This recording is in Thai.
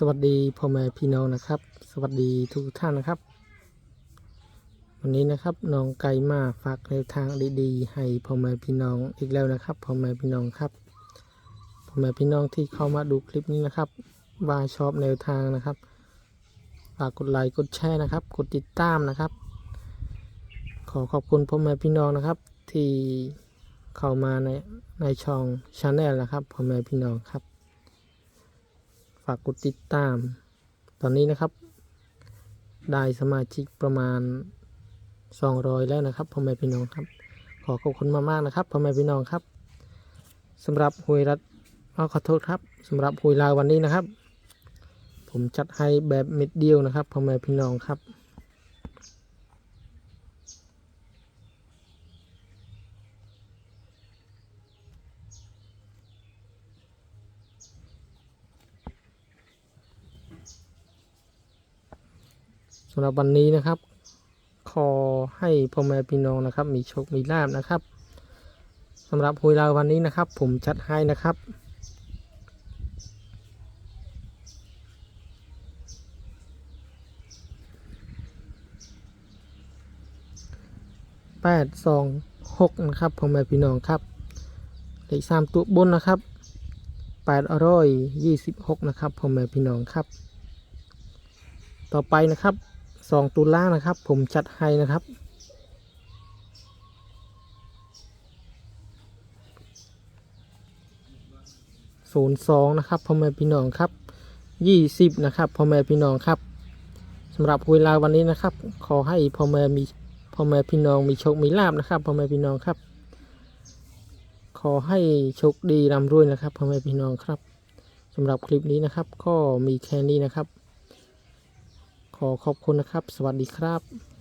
สวัสดีพ่อแม่พี่น้องนะครับ สวัสดีทุกท่านนะครับ วันนี้นะครับน้องไก่มาฝากแนวทางดีๆ ให้พ่อแม่พี่น้องอีกแล้วนะครับพ่อแม่พี่น้องครับพ่อแม่พี่น้องที่เข้ามาดูคลิปนี้นะครับ ว่าชอบแนวทางนะครับฝากกดไลค์กดแชร์นะครับ กดติดตามนะครับ ขอขอบคุณพ่อแม่พี่น้องนะครับ ที่เข้ามาในในช่องชาแนลนะครับพ่อแม่พี่น้องครับากกดติดตาม ตอนนี้นะครับ ได้สมาชิกประมาณ 200 แล้วนะครับพ่อแม่พี่น้องครับ ขอขอบคุณมากๆนะครับพ่อแม่พี่น้องครับสำหรับหวยรัฐอ้อขอโทษครับสำหรับหวยลาววันนี้นะครับ ผมจัดให้แบบเม็ดเดียวนะครับพ่อแม่พี่น้องครับำหรับวันนี้นะครับ ขอให้พ่อแม่พี่น้องนะครับ มีโชค มีลาบนะครับสำหรับหวยราววันนี้นะครับ ผมจัดให้นะครับแปดสองหกนะครับพ่อแม่พี่น้องครับเลขสามตัวบนนะครับแปดร้อยยี่สิบหกนะครับพ่อแม่พี่น้องครับ ต่อไปนะครับ สองตัวล่านะครับ ผมจัดให้นะครับ ศูนย์สองนะครับพ่อแม่พี่น้องครับยี่สิบนะครับพ่อแม่พี่น้องครับสำหรับเวลาวันนี้นะครับ ขอให้พ่อแม่มีพ่อแม่พี่น้องมีโชคมีลาบนะครับพ่อแม่พี่น้องครับ ขอให้โชคดีร่ำรวยนะครับพ่อแม่พี่น้องครับสำหรับคลิปนี้นะครับ ก็มีแค่นี้นะครับ ขอขอบคุณนะครับ สวัสดีครับ